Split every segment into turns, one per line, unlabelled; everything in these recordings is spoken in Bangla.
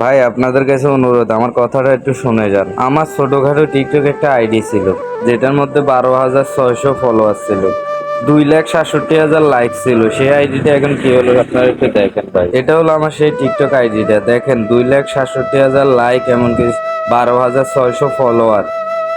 ভাই, আপনাদের কাছে অনুরোধ, আমার কথাটা একটু শুনে যান। আমার ছোটোখাটো টিকটক একটা আইডি ছিল, যেটার মধ্যে বারো হাজার ছয়শো ফলোয়ার ছিল। দুই লাখ সাতষট্টি হাজার লাইক ছিল। সেই আইডিটা এখন কি হলো, আপনারা একটু দেখেন ভাই। এটা হলো আমার সেই টিকটক আইডিটা। দেখেন, দুই লাখ সাতষট্টি হাজার লাইক এমনকি বারো হাজার ছয়শো ফলোয়ার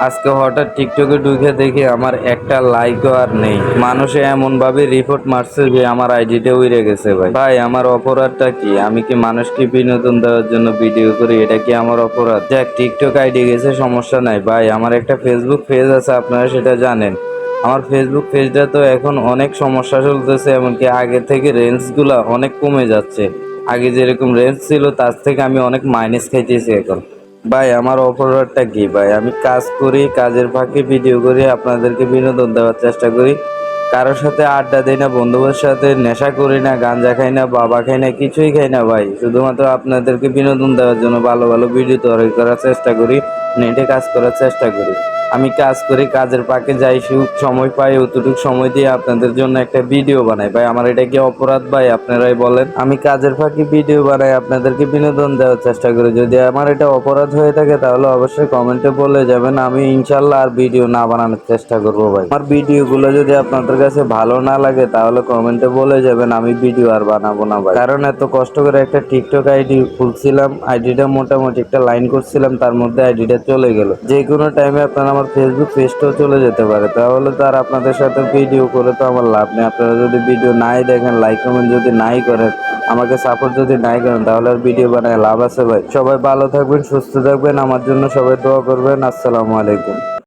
আজকে হঠাৎ টিকটকে ঢুকে দেখি আমার একটা লাইকও আর নেই। মানুষে এমন ভাবে রিপোর্ট মারছে যে আমার আইডিটা উড়ে গেছে ভাই। ভাই, আমার অপরাধটা কি? আমি কি মানুষকে বিনোদন দেওয়ার জন্য ভিডিও করি? এটা কি আমার অপরাধ? যাক, টিকটক আইডি গেছে, সমস্যা নাই। ভাই, আমার একটা ফেসবুক পেজ আছে, আপনারা সেটা জানেন। আমার ফেসবুক পেজটা তো এখন অনেক সমস্যা চলতেছে, এমনকি আগে থেকে রেঞ্জগুলো অনেক কমে যাচ্ছে। আগে যেরকম রেঞ্জ ছিল, তার থেকে আমি অনেক মাইনাস খাইতেছি এখন। ভাই, আমার অপরাধটা কি ভাই? আমি কাজ করি, কাজের ফাঁকে ভিডিও করি, আপনাদেরকে বিনোদন দেওয়ার চেষ্টা করি। কারোর সাথে আড্ডা দিই না, বন্ধুদের সাথে নেশা করি না গাঞ্জা খাই না, বাবা খাই না, কিছুই খাই না ভাই। শুধুমাত্র আপনাদেরকে বিনোদন দেওয়ার জন্য ভালো ভালো ভিডিও তৈরি করার চেষ্টা করি নেটে কাজ করার চেষ্টা করি। আমি কাজ করি, কাজের পাকে যাই, সুখ সময় পাই অতটুকু সময় দিয়ে আপনাদের জন্য একটা ভিডিও বানাই। ভাই, আমার এটা কি অপরাধ? ভাই, আপনারাই বলেন। আমি কাজের ফাঁকে ভিডিও বানাই, আপনাদেরকে বিনোদন দেওয়ার চেষ্টা করি। যদি আমার এটা অপরাধ হয়ে থাকে, তাহলে অবশ্যই কমেন্টে বলে যাবেন। আমি ইনশাল্লাহ আর ভিডিও না বানানোর চেষ্টা করব, ভাই। আমার ভিডিওগুলো যদি আপনাদের কাছে ভালো না লাগে, তাহলে কমেন্টে বলে যাবেন, আমি ভিডিও আর বানাবো না, ভাই। কারণ এত কষ্ট করে একটা টিকটক আইডি খুলছিলাম আইডিটা মোটামুটি একটা লাইন করছিলাম, তার মধ্যে আইডিটা চলে গেল। যে কোনো টাইমে আপনারা আমার ফেসবুক পেজটাও চলে যেতে পারে। তাহলে তো আর আপনাদের সাথে ভিডিও করে তো আমার লাভ নেই। আপনারা যদি ভিডিও নাই দেখেন লাইক কমেন্ট যদি নাই করেন, আমাকে সাপোর্ট যদি নাই করেন, তাহলে আর ভিডিও বানায় লাভ আছে ভাই। সবাই ভালো থাকবেন, সুস্থ থাকবেন। আমার জন্য সবাই দোয়া করবেন। আসসালামু আলাইকুম।